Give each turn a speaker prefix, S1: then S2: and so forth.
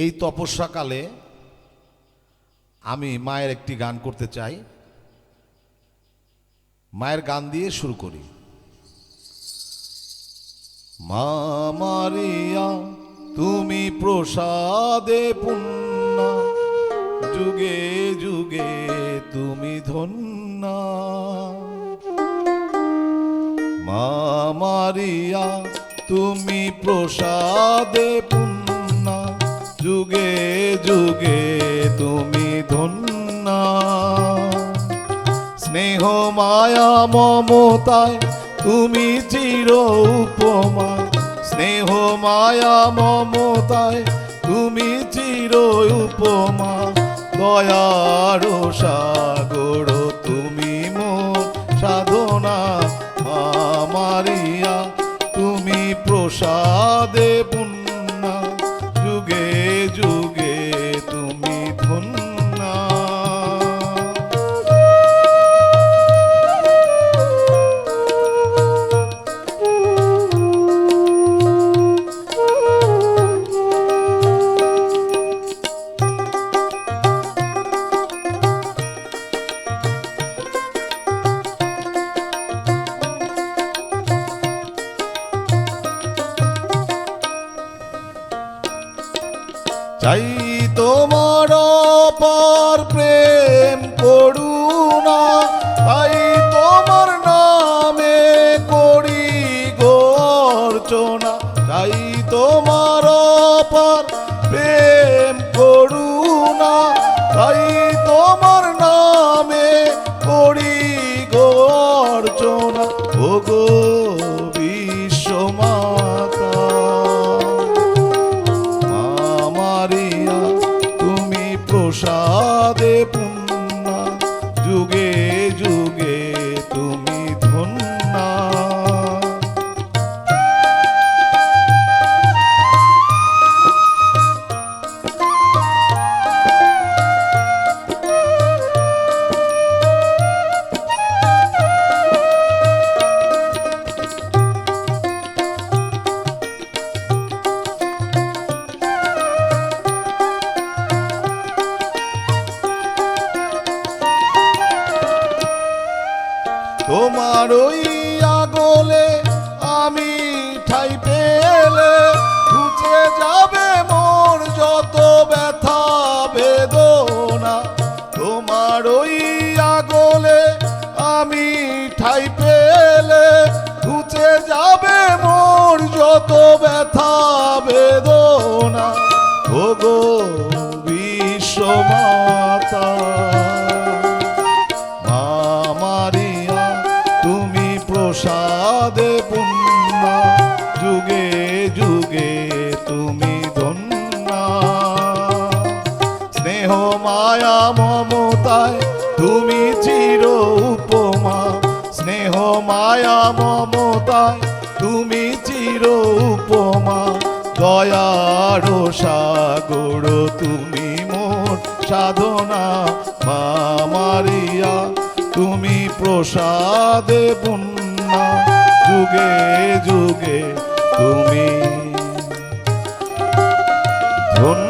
S1: এই তপস্যাকালে আমি মায়ের একটি গান করতে চাই। মায়ের গান দিয়ে শুরু করি। মা মারিয়া, তুমি প্রসাদে পুণ্যা, যুগে যুগে তুমি ধন্যা। মা মারিয়া, তুমি প্রসাদে পুণ্যা যুগে যুগে তুমি ধন্যা। স্নেহ, মায়া, মমতায় তুমি চির উপমা স্নেহ, মায়া, মমতায় তুমি চির উপমা দয়ার সাগর, তুমি মো সাধনা মারিয়া, তুমি প্রসাদে চাই তোমার পর প্রেম করুণা, তাই তোমার নামে করি গো অর্চনা। চাই তোমার পর প্রেম করুণা, তাই তোমার নামে করি গো অর্চনা। ও প্রসাদে পুণ্যা যুগে তোমার ওই আগলে আমি ঠাই পেলে ঘুচে যাবে মোর যত ব্যথা বেদনা। তোমার ওই আগলে আমি ঠাই পেলে ঘুচে যাবে মোর যত প্রসাদে পুণ্যা যুগে যুগে তুমি ধন্যা। স্নেহ, মায়া, মমতায় তুমি চির উপমা। স্নেহ, মায়া, মমতায় তুমি চির উপমা। দয়ার সাগর, তুমি মোর সাধনা। মা মারিয়া, তুমি প্রসাদে পুণ্যা যুগে যুগে তুমি। ধন্য